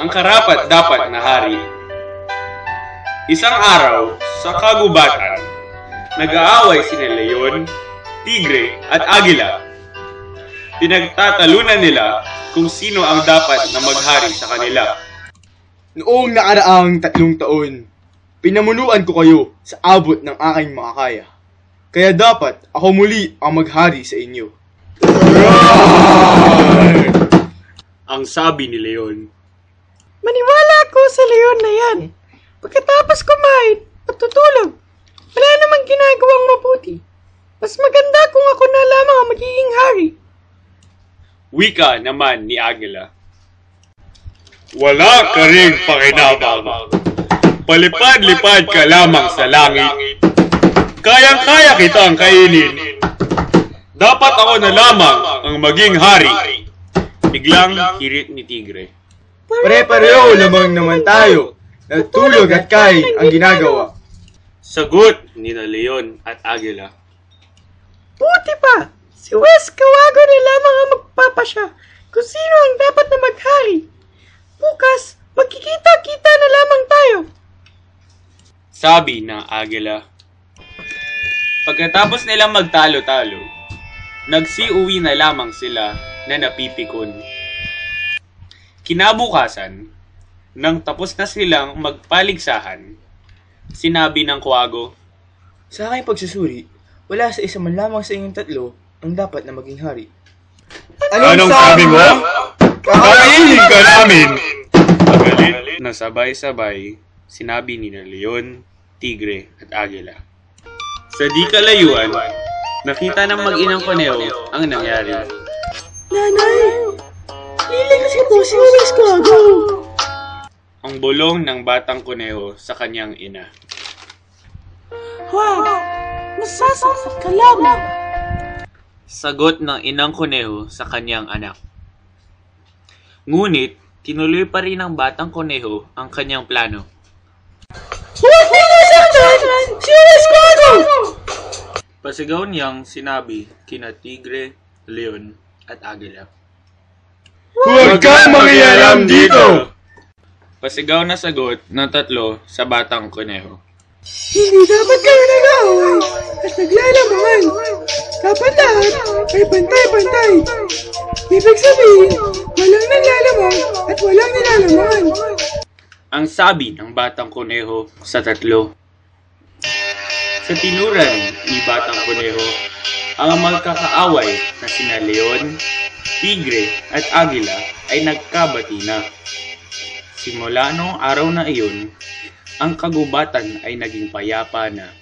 ang karapat-dapat na hari. Isang araw, sa kagubatan, nag-aaway sina Leon, Tigre at Agila. Pinagtatalunan nila kung sino ang dapat na maghari sa kanila. Noong nakaraang tatlong taon, pinamunuan ko kayo sa abot ng aking makakaya. Kaya dapat ako muli ang maghari sa inyo. Ang sabi ni Leon. Maniwala ako sa leon na yan. Pagkatapos kumain at tutulog, wala namang ginagawang mabuti. Mas maganda kung ako na lamang ang magiging hari. Wika naman ni Agila. Wala ka rin pakinabang. Palipad-lipad ka lamang sa langit. Kayang-kaya kitang kainin. Dapat ako na lamang ang maging hari. Biglang hirit ni Tigre. Pare-pareho lamang naman tayo. Natulog at kain ang ginagawa. Sagot ni na Leon at Agila. Buti pa! Si Wes Kawago na lamang ang magpapasya kung sino ang dapat na maghari. Bukas, magkikita-kita na lamang tayo. Sabi ng Agila. Pagkatapos nilang magtalo-talo, nagsiuwi na lamang sila na napipikon. Kinabukasan, nang tapos na silang magpaligsahan, sinabi ng Kuwago, Sa aking pagsusuri, wala sa isa man lamang sa inyong tatlo ang dapat na maging hari. Anong sabi mo? Kakainin ka namin! Pagalit na sabay-sabay, sinabi ni na Leon, Tigre at Agila. Sa di kalayuan, nakita ng mag-inang koneo ang nangyari. Nanay! Lili kasi po si Wes Kawago. Ang bulong ng batang kuneho sa kanyang ina. Wag! Masasakit ka lamang. Sagot ng inang kuneho sa kanyang anak. Ngunit, tinuloy pa rin ng batang kuneho ang kanyang plano. Pasigaw niyang sinabi kina Tigre, Leon at Agila. Huwag kang mangialam dito! Pasigaw na sagot ng tatlo sa batang kuneho. Hindi dapat kayo nag-aaway at naglalamangan. Dapat lahat ay pantay-pantay. Ibig sabihin, walang naglalamang at walang nilalamangan. Ang sabi ng batang kuneho sa tatlo. Sa tinuran ni batang kuneho, ang magkakaaway na sina Leon, Tigre at Agila ay nagkabati na. Simula noong araw na iyon, ang kagubatan ay naging payapa na.